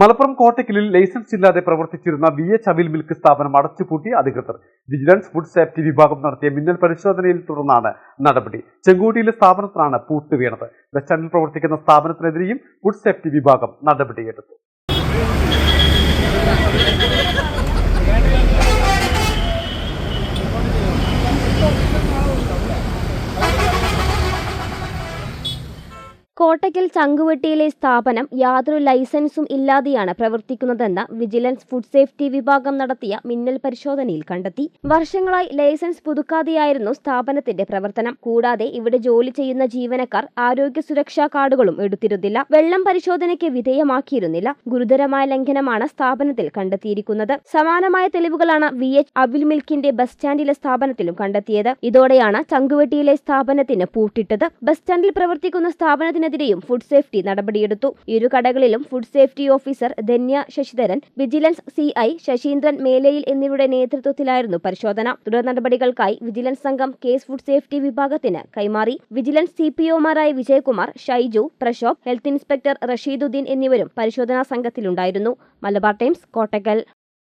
Malappuram കോട്ടയ്ക്കലിൽ licence ഇല്ലാതെ പ്രവർത്തിച്ചിരുന്ന V H അവിൽ മിൽക്ക് സ്ഥാപനം അടച്ചുപൂട്ടി അധികൃതർ. വിജിലൻസ് ഫുഡ് സേഫ്റ്റി വിഭാഗം നടത്തിയ മിന്നൽ പരിശോധനയിൽ തുടർന്നാണ് നടപടി. ചെങ്കോട്ടിയിലെ സ്ഥാപനത്തിനാണ് പൂട്ട് വീണത്. ബസ് സ്റ്റാൻഡിൽ പ്രവർത്തിക്കുന്ന സ്ഥാപനത്തിനെതിരെയും ഫുഡ് സേഫ്റ്റി വിഭാഗം നടപടിയെടുത്തു. കോട്ടയ്ക്കൽ ചങ്കുവെട്ടിയിലെ സ്ഥാപനം യാതൊരു ലൈസൻസും ഇല്ലാതെയാണ് പ്രവർത്തിക്കുന്നതെന്ന് വിജിലൻസ് ഫുഡ് സേഫ്റ്റി വിഭാഗം നടത്തിയ മിന്നൽ പരിശോധനയിൽ കണ്ടെത്തി. വർഷങ്ങളായി ലൈസൻസ് പുതുക്കാതെയായിരുന്നു സ്ഥാപനത്തിന്റെ പ്രവർത്തനം. കൂടാതെ ഇവിടെ ജോലി ചെയ്യുന്ന ജീവനക്കാർ ആരോഗ്യ സുരക്ഷാ കാർഡുകളും എടുത്തിരുന്നില്ല. വെള്ളം പരിശോധനയ്ക്ക് വിധേയമാക്കിയിരുന്നില്ല. ഗുരുതരമായ ലംഘനമാണ് സ്ഥാപനത്തിൽ കണ്ടെത്തിയിരിക്കുന്നത്. സമാനമായ തെളിവുകളാണ് വി. എച്ച്. അബിൽ മിൽക്കിന്റെ ബസ് സ്റ്റാൻഡിലെ സ്ഥാപനത്തിലും കണ്ടെത്തിയത്. ഇതോടെയാണ് ചങ്കുവെട്ടിയിലെ സ്ഥാപനത്തിന് പൂട്ടിട്ടത്. ബസ് സ്റ്റാൻഡിൽ പ്രവർത്തിക്കുന്ന സ്ഥാപനത്തിനെതിരെയും ഫുഡ് സേഫ്റ്റി നടപടിയെടുത്തു. ഇരു കടകളിലും food safety officer Dhanya Sasidharan vigilance CI Saseendran മേലയിൽ എന്നിവരുടെ നേതൃത്വത്തിലായിരുന്നു പരിശോധന. തുടർ നടപടികൾക്കായി വിജിലൻസ് സംഘം കേസ് ഫുഡ് സേഫ്റ്റി വിഭാഗത്തിന് കൈമാറി. വിജിലൻസ് സി പി ഒമാരായ വിജയകുമാർ ഷൈജു പ്രശോഭ് ഹെൽത്ത് ഇൻസ്പെക്ടർ റഷീദുദ്ദീൻ എന്നിവരും പരിശോധനാ സംഘത്തിലുണ്ടായിരുന്നു. മലബാർ ടൈംസ് കോട്ടക്കൽ.